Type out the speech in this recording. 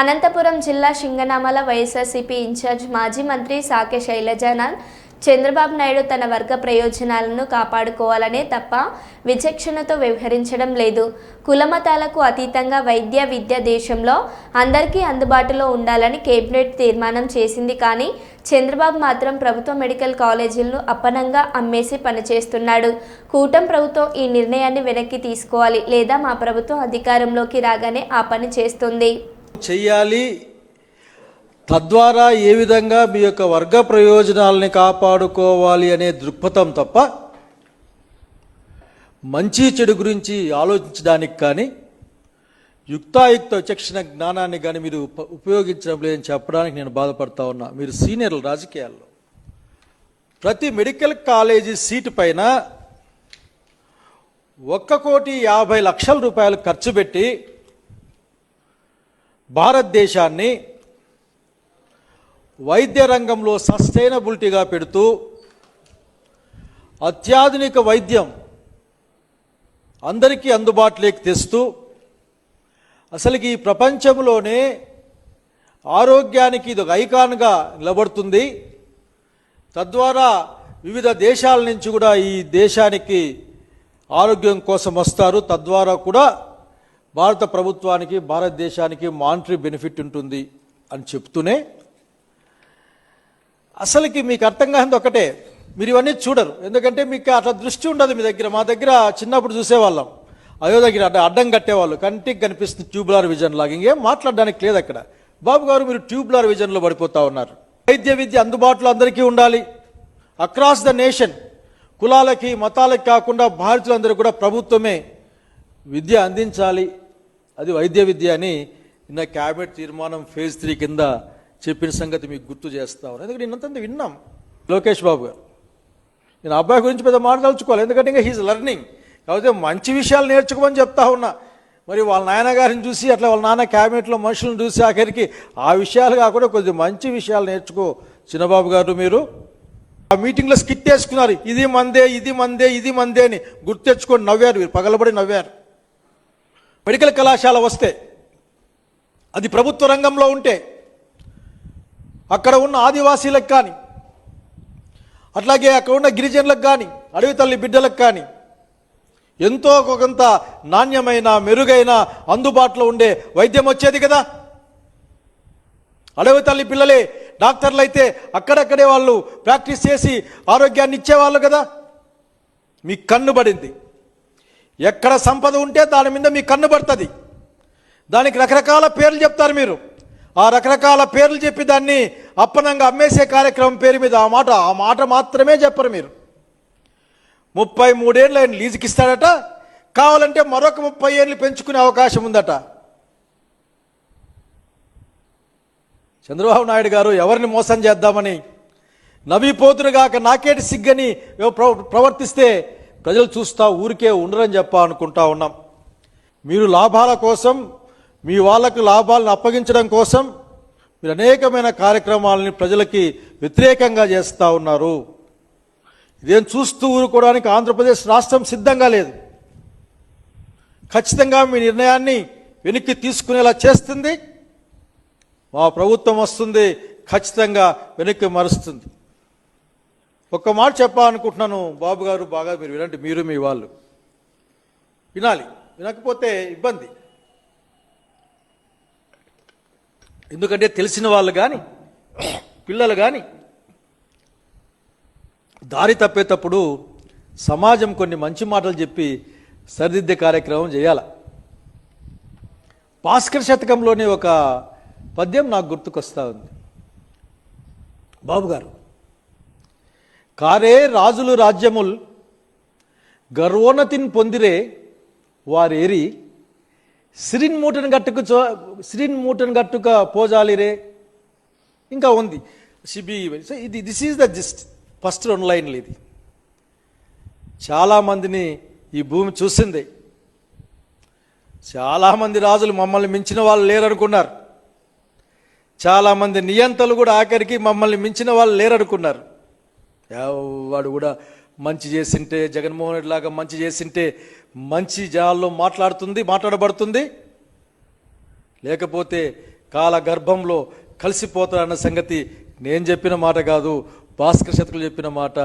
అనంతపురం జిల్లా షింగనామల వైఎస్ఆర్సీపీ ఇన్ఛార్జ్ మాజీ మంత్రి సాకే శైలజానాథ్ చంద్రబాబు నాయుడు తన వర్గ ప్రయోజనాలను కాపాడుకోవాలనే తప్ప విచక్షణతో వ్యవహరించడం లేదు. కులమతాలకు అతీతంగా వైద్య విద్య దేశంలో అందరికీ అందుబాటులో ఉండాలని కేబినెట్ తీర్మానం చేసింది కానీ చంద్రబాబు మాత్రం ప్రభుత్వ మెడికల్ కాలేజీలను అప్పనంగా అమ్మేసి పనిచేస్తున్నాడు. కూటం ప్రభుత్వం ఈ నిర్ణయాన్ని వెనక్కి తీసుకోవాలి లేదా మా ప్రభుత్వం అధికారంలోకి రాగానే ఆ పని చేస్తుంది. చెయ్యాలి. తద్వారా ఏ విధంగా మీ యొక్క వర్గ ప్రయోజనాలని కాపాడుకోవాలి అనే దృక్పథం తప్ప మంచి చెడు గురించి ఆలోచించడానికి కానీ యుక్తాయుక్త విచక్షణ జ్ఞానాన్ని కానీ మీరు ఉప- ఉపయోగించడం లేదని చెప్పడానికి నేను బాధపడతా ఉన్నా. మీరు సీనియర్లు రాజకీయాల్లో. ప్రతి మెడికల్ కాలేజీ సీటు పైన ఒక్క కోటి యాభై లక్షల రూపాయలు ఖర్చు పెట్టి భారతదేశాన్ని వైద్య రంగంలో సస్టైనబిలిటీగా పెడుతూ అత్యాధునిక వైద్యం అందరికీ అందుబాటులోకి తెస్తూ అసలుకి ఈ ప్రపంచంలోనే ఆరోగ్యానికి ఇది ఒక ఐకాన్గా నిలబడుతుంది. తద్వారా వివిధ దేశాల నుంచి కూడా ఈ దేశానికి ఆరోగ్యం కోసం వస్తారు. తద్వారా కూడా భారత ప్రభుత్వానికి భారతదేశానికి మానిటరీ బెనిఫిట్ ఉంటుంది అని చెప్తూనే అసలుకి మీకు అర్థం కానిది ఒకటే. మీరు ఇవన్నీ చూడరు. ఎందుకంటే మీకు అట్లా దృష్టి ఉండదు మీ దగ్గర. మా దగ్గర చిన్నప్పుడు చూసేవాళ్ళం. అయ్యో దగ్గర అడ్డ అడ్డం కట్టేవాళ్ళు. కంటికి కనిపిస్తుంది ట్యూబులార్ విజన్ లాగా. ఇంకేం మాట్లాడడానికి లేదు అక్కడ. బాబు గారు మీరు ట్యూబులార్ విజన్లో పడిపోతా ఉన్నారు. వైద్య విద్య అందుబాటులో అందరికీ ఉండాలి. అక్రాస్ ద నేషన్ కులాలకి మతాలకి కాకుండా భారతీయులందరూ కూడా ప్రభుత్వమే విద్య అందించాలి. అది వైద్య విద్య అని నిన్న క్యాబినెట్ తీర్మానం ఫేజ్ త్రీ కింద చెప్పిన సంగతి మీకు గుర్తు చేస్తా ఉన్నాను ఎందుకంటే నిన్నంత విన్నాం లోకేష్ బాబు గారు. నేను అబ్బాయి గురించి పెద్ద మాట్లాడుకోవాలి ఎందుకంటే ఇంకా హీజ్ లెర్నింగ్ కాకపోతే మంచి విషయాలు నేర్చుకోమని చెప్తా ఉన్నా. మరి వాళ్ళ నాయనగారిని చూసి అట్లా వాళ్ళ నాన్న క్యాబినెట్లో మనుషులను చూసి ఆఖరికి ఆ విషయాలు కాకుండా కొద్ది మంచి విషయాలు నేర్చుకో చిన్నబాబు గారు మీరు. ఆ మీటింగ్లో స్కిట్ వేసుకున్నారు ఇది మందే ఇది మందే ఇది మందే అని గుర్తు తెచ్చుకొని నవ్వారు మీరు పగలబడి నవ్వారు. మెడికల్ కళాశాల వస్తే అది ప్రభుత్వ రంగంలో ఉంటే అక్కడ ఉన్న ఆదివాసీలకు కానీ అట్లాగే అక్కడ ఉన్న గిరిజనులకు కానీ అడవి తల్లి బిడ్డలకు కానీ ఎంతో కొంత నాణ్యమైన మెరుగైన అందుబాటులో ఉండే వైద్యం వచ్చేది కదా? అడవి తల్లి పిల్లలే డాక్టర్లు అయితే అక్కడక్కడే వాళ్ళు ప్రాక్టీస్ చేసి ఆరోగ్యాన్ని ఇచ్చేవాళ్ళు కదా? మీ కన్ను పడింది. ఎక్కడ సంపద ఉంటే దాని మీద మీ కన్ను పడుతుంది. దానికి రకరకాల పేర్లు చెప్తారు మీరు. ఆ రకరకాల పేర్లు చెప్పి దాన్ని అప్పనంగా అమ్మేసే కార్యక్రమం పేరు మీద ఆ మాట ఆ మాట మాత్రమే చెప్పరు మీరు. ముప్పై మూడేళ్ళు ఆయన లీజుకి ఇస్తాడట కావాలంటే మరొక ముప్పై ఏళ్ళు పెంచుకునే అవకాశం ఉందట. చంద్రబాబు నాయుడు గారు ఎవరిని మోసం చేద్దామని నవ్విపోతురుగాక నాకేటి సిగ్గని ప్రవర్తిస్తే ప్రజలు చూస్తా ఊరికే ఉండరని చెప్ప అనుకుంటా ఉన్నాం. మీరు లాభాల కోసం మీ వాళ్ళకు లాభాలను అప్పగించడం కోసం మీరు అనేకమైన కార్యక్రమాలని ప్రజలకి వ్యతిరేకంగా చేస్తూ ఉన్నారు. ఇదేం చూస్తూ ఊరుకోవడానికి ఆంధ్రప్రదేశ్ రాష్ట్రం సిద్ధంగా లేదు. ఖచ్చితంగా మీ నిర్ణయాన్ని వెనక్కి తీసుకునేలా చేస్తుంది. మా ప్రభుత్వం వస్తుంది ఖచ్చితంగా వెనక్కి మరుస్తుంది. ఒక్క మాట చెప్పాలనుకుంటున్నాను బాబు గారు బాగా మీరు వినండి మీరు మీ వాళ్ళు. వినాలి. వినకపోతే ఇబ్బంది. ఎందుకంటే తెలిసిన వాళ్ళు కానీ పిల్లలు కానీ దారి తప్పేటప్పుడు సమాజం కొన్ని మంచి మాటలు చెప్పి సరిదిద్దే కార్యక్రమం చేయాల. భాస్కర్ శతకంలోని ఒక పద్యం నాకు గుర్తుకొస్తా ఉంది. బాబు గారు కారే రాజులు రాజ్యముల్ గర్వోన్నతిని పొందిరే వారేరి సిరిన్ మూటను గట్టుకు చో సిరిన్ మూటను గట్టుక పోజాలిరే. ఇంకా ఉంది. సిబి సో ఇది this is the just first రెండు లైన్లు ఇది. చాలామందిని ఈ భూమి చూసింది. చాలామంది రాజులు మమ్మల్ని మించిన వాళ్ళు లేరనుకున్నారు. చాలామంది నియంతలు కూడా ఆఖరికి మమ్మల్ని మించిన వాళ్ళు లేరనుకున్నారు. వాడు కూడా మంచి చేసింటే జగన్మోహన్ రెడ్డి లాగా మంచి చేసింటే మంచి జాల్లో మాట్లాడుతుంది మాట్లాడబడుతుంది. లేకపోతే కాల గర్భంలో కలిసిపోతారన్న సంగతి నేను చెప్పిన మాట కాదు భాస్కర్ శతకులు చెప్పిన మాట.